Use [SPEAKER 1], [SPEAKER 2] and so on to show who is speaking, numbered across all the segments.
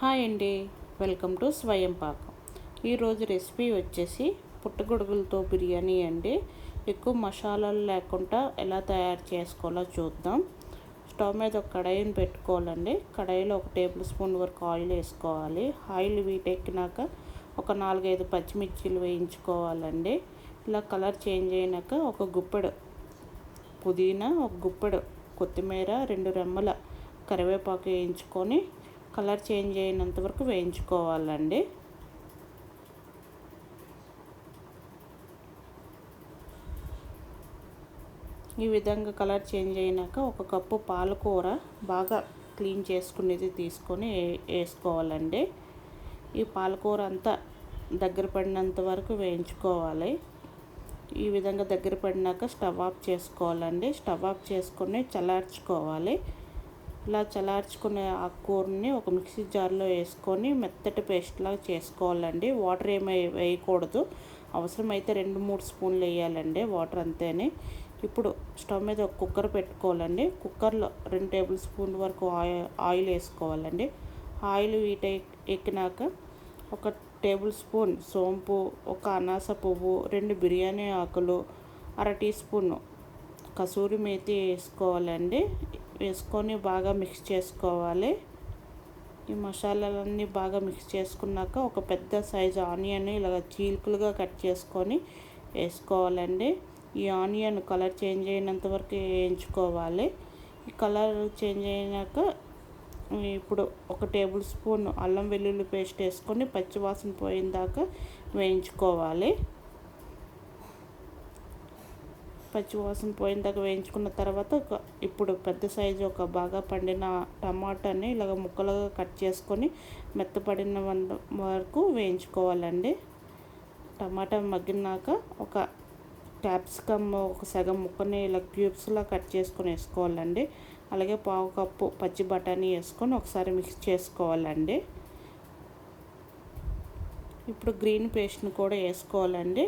[SPEAKER 1] Hi అండి. Welcome to స్వయం పాకం. ఈరోజు రెసిపీ వచ్చేసి పుట్టగొడుగులతో బిర్యానీ అండి. ఎక్కువ మసాలాలు లేకుండా ఎలా తయారు చేసుకోవాలో చూద్దాం. స్టవ్ మీద ఒక కడాయిని పెట్టుకోవాలండి. కడాయిలో ఒక టేబుల్ స్పూన్ వరకు ఆయిల్ వేసుకోవాలి. ఆయిల్ వీటెక్కినాక ఒక నాలుగైదు పచ్చిమిర్చిలు వేయించుకోవాలండి. ఇలా కలర్ చేంజ్ అయినాక ఒక గుప్పెడు పుదీనా ఒక గుప్పెడు కొత్తిమీర రెండు రెమ్మల కరివేపాకు వేయించుకొని కలర్ చేంజ్ అయినంత వరకు వేయించుకోవాలండి. ఈ విధంగా కలర్ చేంజ్ అయినాక ఒక కప్పు పాలకూర బాగా క్లీన్ చేసుకునేది తీసుకొని వేసుకోవాలండి. ఈ పాలకూర అంతా దగ్గర పడినంత వరకు వేయించుకోవాలి. ఈ విధంగా దగ్గర పడినాక స్టవ్ ఆఫ్ చేసుకోవాలండి. స్టవ్ ఆఫ్ చేసుకొని చల్లార్చుకోవాలి. ఇలా ఆ కూరని ఒక మిక్సీ జార్లో వేసుకొని మెత్తటి పేస్ట్లాగా చేసుకోవాలండి. వాటర్ ఏమీ వేయకూడదు. అవసరమైతే రెండు మూడు స్పూన్లు వేయాలండి వాటర్ అంతేనే. ఇప్పుడు స్టవ్ మీద ఒక కుక్కర్ పెట్టుకోవాలండి. కుక్కర్లో రెండు టేబుల్ స్పూన్ వరకు ఆయిల్ ఆయిల్ వేసుకోవాలండి. ఆయిల్ వీట ఎక్కినాక ఒక టేబుల్ స్పూన్ సోంపు ఒక అనాస పువ్వు రెండు బిర్యానీ ఆకులు అర టీ స్పూన్ కసూరి మేతి వేసుకోవాలండి. వేసుకొని బాగా మిక్స్ చేసుకోవాలి. ఈ మసాలాలన్నీ బాగా మిక్స్ చేసుకున్నాక ఒక పెద్ద సైజు ఆనియన్ ఇలాగ చీలుకలుగా కట్ చేసుకొని వేసుకోవాలండి. ఈ ఆనియన్ కలర్ చేంజ్ అయినంత వరకు వేయించుకోవాలి. ఈ కలర్ చేంజ్ అయినాక ఇప్పుడు ఒక టేబుల్ స్పూన్ అల్లం వెల్లుల్లి పేస్ట్ వేసుకొని పచ్చివాసన పోయిన దాకా వేయించుకోవాలి. పచ్చివాసన పోయిన వేయించుకున్న తర్వాత ఇప్పుడు పెద్ద సైజు ఒక బాగా పండిన టమాటాని ఇలాగ ముక్కలుగా కట్ చేసుకొని మెత్తపడిన వరకు వేయించుకోవాలండి. టమాటా మగ్గినాక ఒక క్యాప్సికమ్ ఒక సగం ముక్కని ఇలా క్యూబ్స్లా కట్ చేసుకొని వేసుకోవాలండి. అలాగే పావు కప్పు పచ్చి బఠానీ వేసుకొని ఒకసారి మిక్స్ చేసుకోవాలండి. ఇప్పుడు గ్రీన్ పేస్ట్ని కూడా వేసుకోవాలండి.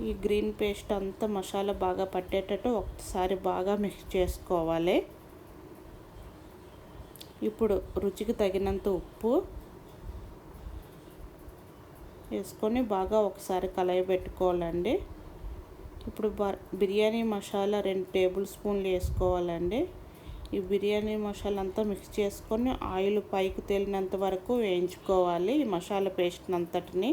[SPEAKER 1] ఈ గ్రీన్ పేస్ట్ అంతా మసాలా బాగా పట్టేటట్టు ఒకసారి బాగా మిక్స్ చేసుకోవాలి. ఇప్పుడు రుచికి తగినంత ఉప్పు వేసుకొని బాగా ఒకసారి కలయి పెట్టుకోవాలండి. ఇప్పుడు బిర్యానీ మసాలా రెండు టేబుల్ స్పూన్లు వేసుకోవాలండి. ఈ బిర్యానీ మసాలా అంతా మిక్స్ చేసుకొని ఆయిల్ పైకి తేలినంత వరకు వేయించుకోవాలి ఈ మసాలా పేస్ట్ అంతటిని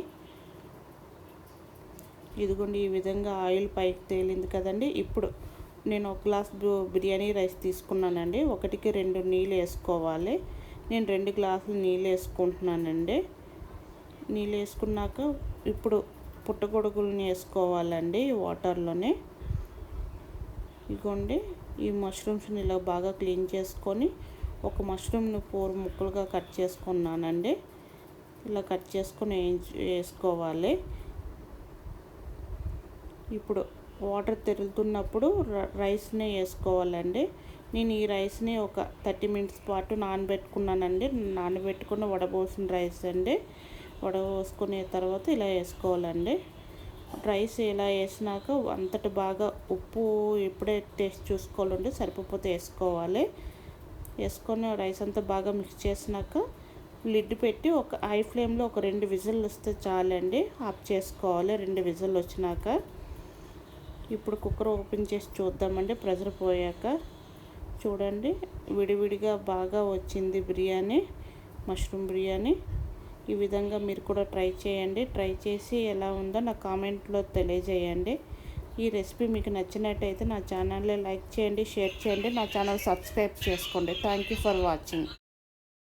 [SPEAKER 1] ఇదిగోండి ఈ విధంగా ఆయిల్ పైకి తేలింది కదండి. ఇప్పుడు నేను ఒక గ్లాస్ బిర్యానీ రైస్ తీసుకున్నానండి. ఒకటికి రెండు నీళ్ళు వేసుకోవాలి. నేను రెండు గ్లాసులు నీళ్ళు వేసుకుంటున్నానండి. నీళ్ళు వేసుకున్నాక ఇప్పుడు పుట్టగొడుగులని వేసుకోవాలండి వాటర్లోనే. ఇదిగోండి ఈ మష్రూమ్స్ని ఇలా బాగా క్లీన్ చేసుకొని ఒక మష్రూమ్ని ఫోర్ ముక్కలుగా కట్ చేసుకున్నానండి. ఇలా కట్ చేసుకుని వేసుకోవాలి. ఇప్పుడు వాటర్ తిరుగుతున్నప్పుడు రైస్ని వేసుకోవాలండి. నేను ఈ రైస్ని ఒక థర్టీ మినిట్స్ పాటు నానబెట్టుకున్నానండి. నానబెట్టుకున్న వడబోసిన రైస్ అండి. వడబోసుకునే తర్వాత ఇలా వేసుకోవాలండి. రైస్ ఇలా వేసినాక అంతటి బాగా ఉప్పు ఎప్పుడే టేస్ట్ చూసుకోవాలండి సరిపోతే వేసుకోవాలి. వేసుకొని రైస్ అంతా బాగా మిక్స్ చేసినాక లిడ్ పెట్టి ఒక హై ఫ్లేమ్లో ఒక రెండు విజిల్ వస్తే చాలండి. ఆఫ్ చేసుకోవాలి. రెండు విజిల్ వచ్చినాక ఇప్పుడు కుక్కర్ ఓపెన్ చేసి చూద్దామండి. ప్రెషర్ పోయాక చూడండి. విడివిడిగా బాగా వచ్చింది బిర్యానీ మష్రూమ్ బిర్యానీ. ఈ విధంగా మీరు కూడా ట్రై చేయండి. ట్రై చేసి ఎలా ఉందో నా కామెంట్లో తెలియజేయండి. ఈ రెసిపీ మీకు నచ్చినట్టయితే నా ఛానల్ని లైక్ చేయండి షేర్ చేయండి నా ఛానల్ సబ్స్క్రైబ్ చేసుకోండి. Thank you for watching.